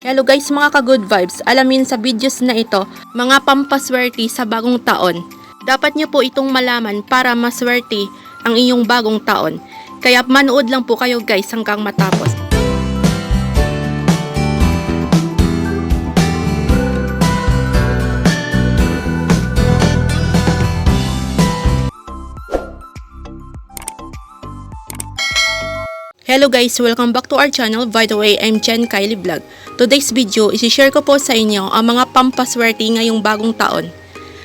Hello guys mga ka-good vibes, alamin sa videos na ito, mga pampaswerte sa bagong taon. Dapat niyo po itong malaman para maswerte ang iyong bagong taon. Kaya manood lang po kayo guys hanggang matapos. Hello guys! Welcome back to our channel. By the way, I'm Chen Kylie Vlog. Today's video, isi-share ko po sa inyo ang mga pampaswerte ngayong bagong taon.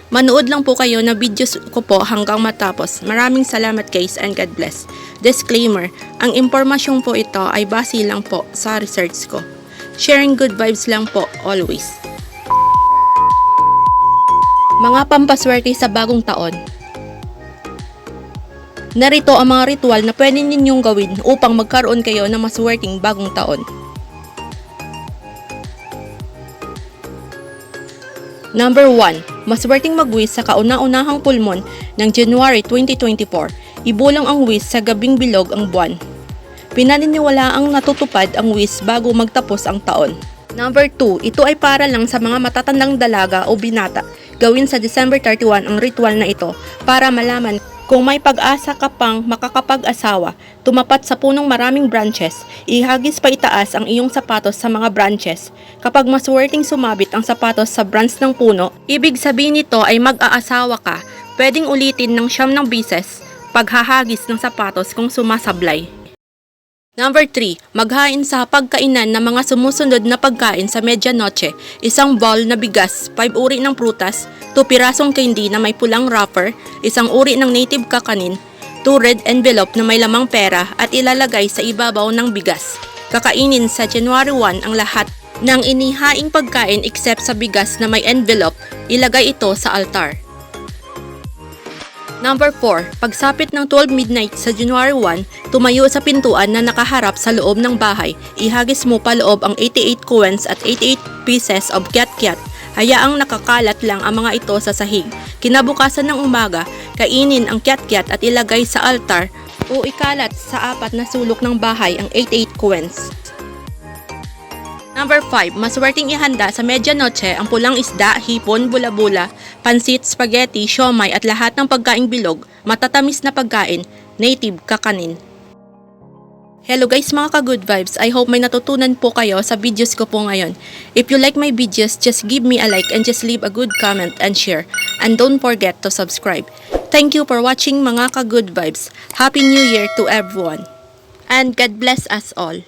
Manood lang po kayo na videos ko po hanggang matapos. Maraming salamat guys and God bless. Disclaimer, ang impormasyong po ito ay base lang po sa research ko. Sharing good vibes lang po always. Mga pampaswerte sa bagong taon. Narito ang mga ritual na pwede ninyong gawin upang magkaroon kayo ng maswerteng bagong taon. Number 1. Maswerteng magwis sa kauna-unahang pulmon ng January 2024. Ibulang ang wis sa gabing bilog ang buwan. Pinaniniwala ang natutupad ang wis bago magtapos ang taon. Number 2. Ito ay para lang sa mga matatandang dalaga o binata. Gawin sa December 31 ang ritual na ito para malaman kung may pag-asa ka pang makakapag-asawa, tumapat sa punong maraming branches, ihagis pa itaas ang iyong sapatos sa mga branches. Kapag maswerteng sumabit ang sapatos sa branch ng puno, ibig sabihin nito ay mag-aasawa ka. Pwedeng ulitin ng siyam ng bises paghahagis ng sapatos kung sumasablay. Number 3, maghain sa pagkainan ng mga sumusunod na pagkain sa medianoche. Isang bowl na bigas, 5 uri ng prutas, 2 pirasong candy na may pulang wrapper, isang uri ng native kakanin, 2 red envelope na may lamang pera at ilalagay sa ibabaw ng bigas. Kakainin sa January 1 ang lahat ng inihaing pagkain except sa bigas na may envelope, ilagay ito sa altar. Number 4. Pagsapit ng 12 midnight sa January 1, tumayo sa pintuan na nakaharap sa loob ng bahay. Ihagis mo pa loob ang 88 coins at 88 pieces of kiat-kiat. Hayaang nakakalat lang ang mga ito sa sahig. Kinabukasan ng umaga, kainin ang kiat-kiat at ilagay sa altar o ikalat sa apat na sulok ng bahay ang 88 coins. Number 5, maswerteng ihanda sa medianoche ang pulang isda, hipon, bula-bula, pansit, spaghetti, siomay at lahat ng pagkaing bilog, matatamis na pagkain, native kakanin. Hello guys mga ka-good vibes, I hope may natutunan po kayo sa videos ko po ngayon. If you like my videos, just give me a like and just leave a good comment and share. And don't forget to subscribe. Thank you for watching mga ka-good vibes. Happy New Year to everyone. And God bless us all.